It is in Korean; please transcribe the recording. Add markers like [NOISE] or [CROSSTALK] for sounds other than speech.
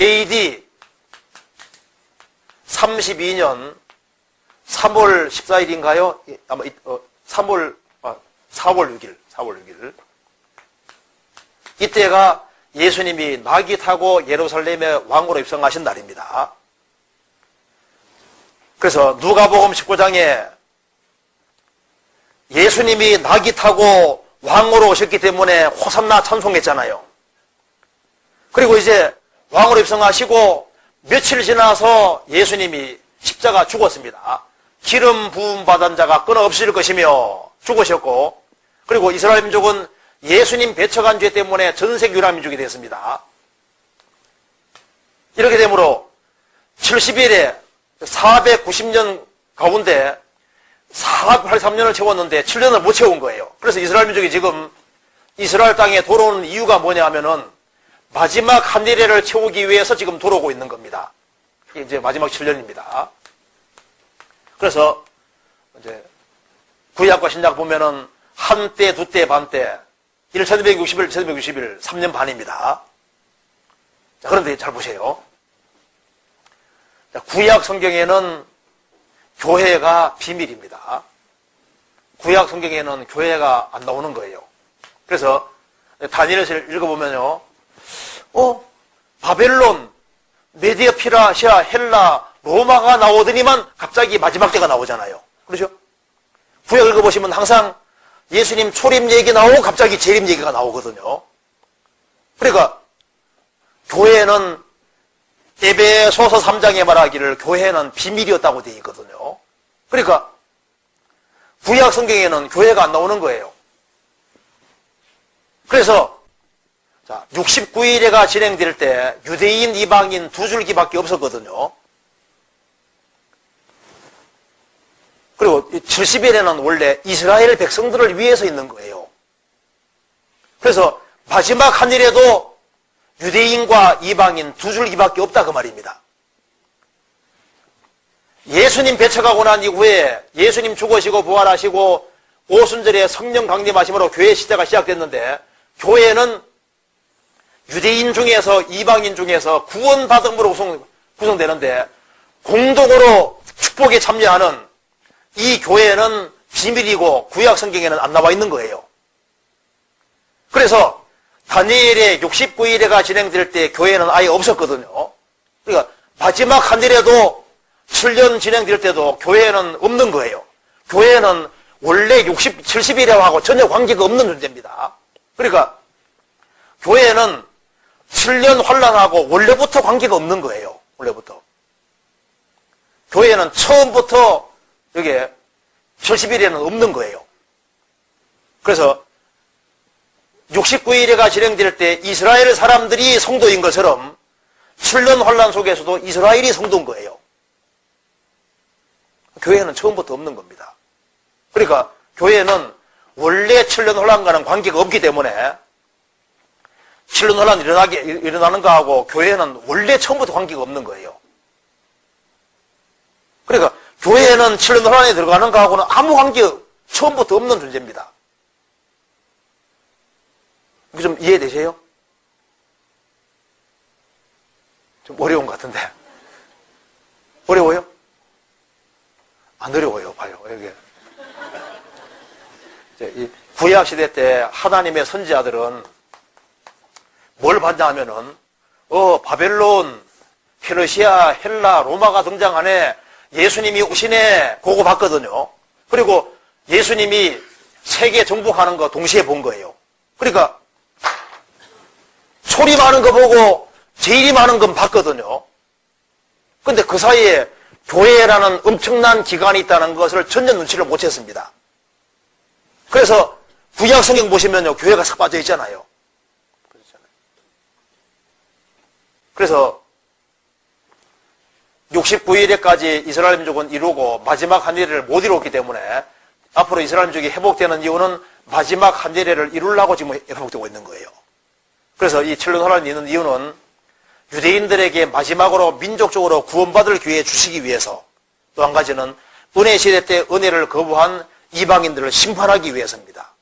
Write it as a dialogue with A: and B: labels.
A: AD 32년 3월 14일인가요? 아마 이- 어, 3월 아, 4월 6일, 4월 6일. 이때가 예수님이 나귀 타고 예루살렘에 왕으로 입성하신 날입니다. 그래서 누가복음 19장에 예수님이 나귀 타고 왕으로 오셨기 때문에 호산나 찬송했잖아요. 그리고 이제 왕으로 입성하시고 며칠 지나서 예수님이 십자가 죽었습니다. 기름 부음 받은 자가 끊어없을 것이며 죽으셨고 그리고 이스라엘 민족은 예수님 배척한 죄 때문에 전색 유라 민족이 됐습니다. 이렇게 되므로 70일에 490년 가운데 483년을 채웠는데 7년을 못 채운 거예요. 그래서 이스라엘 민족이 지금 이스라엘 땅에 돌아오는 이유가 뭐냐 하면은 마지막 한 일회를 채우기 위해서 지금 돌아오고 있는 겁니다. 이제 마지막 7년입니다. 그래서 이제 구약과 신약 보면은 한 때, 두 때, 반 때, 1260일, 1260일, 3년 반입니다. 자, 그런데 잘 보세요. 자, 구약 성경에는 교회가 비밀입니다. 구약 성경에는 교회가 안 나오는 거예요. 그래서 다니엘을 읽어보면요. 어? 바벨론, 메디어 피라시아, 헬라, 로마가 나오더니만 갑자기 마지막 때가 나오잖아요. 그렇죠? 구약 읽어보시면 항상 예수님 초림 얘기 나오고 갑자기 재림 얘기가 나오거든요. 그러니까 교회는 에베소서 3장에 말하기를 교회는 비밀이었다고 되어 있거든요. 그러니까 구약 성경에는 교회가 안 나오는 거예요. 그래서 자, 69일에가 진행될 때 유대인, 이방인 두 줄기밖에 없었거든요. 그리고 70일에는 원래 이스라엘 백성들을 위해서 있는 거예요. 그래서 마지막 한 일에도 유대인과 이방인 두 줄기밖에 없다 그 말입니다. 예수님 배척하고 난 이후에 예수님 죽으시고 부활하시고 오순절에 성령 강림하심으로 교회 시대가 시작됐는데 교회는 유대인 중에서 이방인 중에서 구원받음으로 구성, 구성되는데 공동으로 축복에 참여하는 이 교회는 비밀이고 구약 성경에는 안 나와 있는 거예요. 그래서 다니엘의 69일회가 진행될 때 교회는 아예 없었거든요. 그러니까 마지막 한 일에도 7년 진행될 때도 교회는 없는 거예요. 교회는 원래 60, 70일회하고 전혀 관계가 없는 존재입니다. 그러니까 교회는 7년 환란하고 원래부터 관계가 없는 거예요. 원래부터. 교회는 처음부터 여기에 70일에는 없는 거예요. 그래서 69일회가 진행될 때 이스라엘 사람들이 성도인 것처럼 7년 환란 속에서도 이스라엘이 성도인 거예요. 교회는 처음부터 없는 겁니다. 그러니까 교회는 원래 7년 혼란과는 관계가 없기 때문에 7년 혼란 일어나게, 일어나는 거하고 교회는 원래 처음부터 관계가 없는 거예요. 그러니까 교회는 7년 혼란에 들어가는 거하고는 아무 관계 처음부터 없는 존재입니다. 이거 좀 이해되세요? 좀 어려운 것 같은데. [LAUGHS] 어려워요? 안 어려워요, 봐요, 여기. 이 구약 시대 때 하나님의 선지자들은 뭘 봤냐 하면은, 어, 바벨론, 페르시아, 헬라, 로마가 등장하네, 예수님이 오시네, 그거 봤거든요. 그리고 예수님이 세계 정복하는 거 동시에 본 거예요. 그러니까, 소리 많은 거 보고 제일이 많은 건 봤거든요. 근데 그 사이에 교회라는 엄청난 기관이 있다는 것을 전혀 눈치를 못 챘습니다. 그래서 구약 성경 보시면요, 교회가 싹 빠져 있잖아요. 그래서 69일에까지 이스라엘 민족은 이루고 마지막 한 일을 못 이뤘기 때문에 앞으로 이스라엘 민족이 회복되는 이유는 마지막 한 일을 이루려고 지금 회복되고 있는 거예요. 그래서 이 칠륜 혼란이 있는 이유는 유대인들에게 마지막으로 민족적으로 구원받을 기회 주시기 위해서 또 한 가지는 은혜 시대 때 은혜를 거부한 이방인들을 심판하기 위해서입니다.